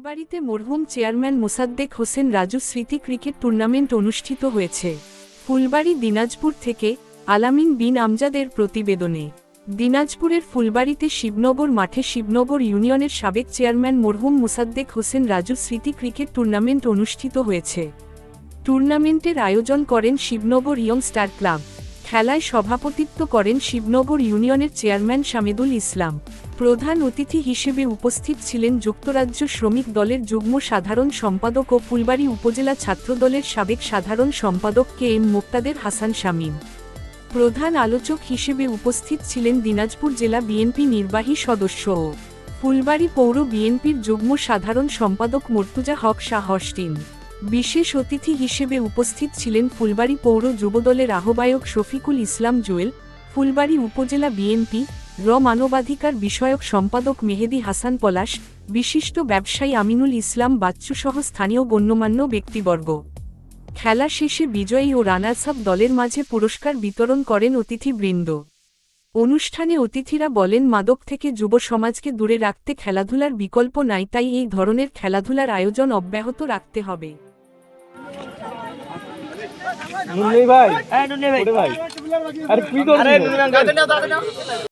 ফুলবাড়িতে মরহুম চেয়ারম্যান মোসাদ্দেক হোসেন রাজু স্মৃতি cricket tournament অনুষ্ঠিত হয়েছে। ফুলবাড়ি দিনাজপুর থেকে আলামিন বিন আমজাদের প্রতিবেদনে। দিনাজপুরের ফুলবাড়িতে শিবনগর মাঠে শিবনগর ইউনিয়নের সাবেক চেয়ারম্যান মরহুম মোসাদ্দেক হোসেন রাজু স্মৃতি ক্রিকেট টুর্নামেন্ট অনুষ্ঠিত হয়েছে। টুর্নামেন্টের আয়োজন করেন শিবনগর ইয়ং স্টার ক্লাব। খেলায় সভাপতিত্ব করেন শিবনগর ইউনিয়নের চেয়ারম্যান শামিদুল ইসলাম। প্রধান অতিথি হিসেবে উপস্থিত ছিলেন যুক্তরাজ্য শ্রমিক দলের যুগ্ম সাধারণ সম্পাদক ও ফুলবাড়ি উপজেলা ছাত্রদলের সাবেক সাধারণ সম্পাদক কে এম মোক্তাদের হাসান শামীম। প্রধান আলোচক হিসেবে উপস্থিত ছিলেন দিনাজপুর জেলা বিএনপি নির্বাহী সদস্য ও ফুলবাড়ি পৌর বিএনপির যুগ্ম সাধারণ সম্পাদক মর্তুজা হক শাহ হস্টিন। বিশেষ অতিথি হিসেবে উপস্থিত ছিলেন ফুলবাড়ি পৌর যুবদলের আহ্বায়ক শফিকুল ইসলাম জুয়েল, ফুলবাড়ি উপজেলা বিএনপি র মানবাধিকার বিষয়ক সম্পাদক মেহেদি হাসান পলাশ বিশিষ্ট ব্যবসায়ী আমিনুল ইসলাম বাচ্চুসহ স্থানীয় গণ্যমান্য ব্যক্তিবর্গ খেলা শেষে বিজয়ী ও রানার্স আপ দলের মাঝে পুরস্কার বিতরণ করেন অতিথিবৃন্দ অনুষ্ঠানে অতিথিরা বলেন মাদক থেকে যুব সমাজকে দূরে রাখতে খেলাধুলার বিকল্প নাই তাই এই ধরনের খেলাধুলার আয়োজন অব্যাহত রাখতে হবে ভাই হ্যাঁ আরে